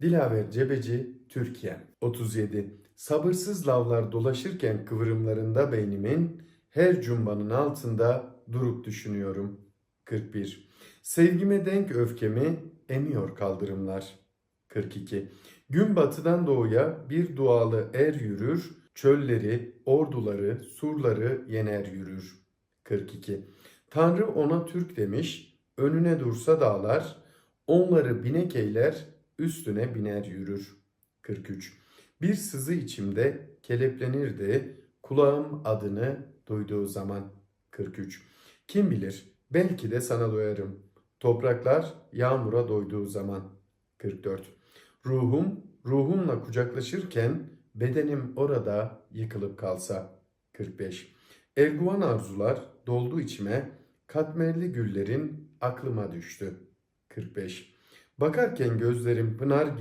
Dilaver Cebeci, Türkiye. 37. Sabırsız lavlar dolaşırken kıvrımlarında beynimin her cumbanın altında durup düşünüyorum. 41. Sevgime denk öfkemi emiyor kaldırımlar. 42. Gün batıdan doğuya bir dualı er yürür, çölleri, orduları, surları yener yürür. 42. Tanrı ona Türk demiş, önüne dursa dağlar, onları binek eyler, üstüne biner yürür. 43. Bir sızı içimde keleplenirdi, kulağım adını duyduğu zaman. 43. Kim bilir, belki de sana doyarım. Topraklar yağmura doyduğu zaman. 44. Ruhum, ruhumla kucaklaşırken bedenim orada yıkılıp kalsa. 45. Erguvan arzular doldu içime, katmerli güllerin aklıma düştü. 45. Bakarken gözlerim pınar gibi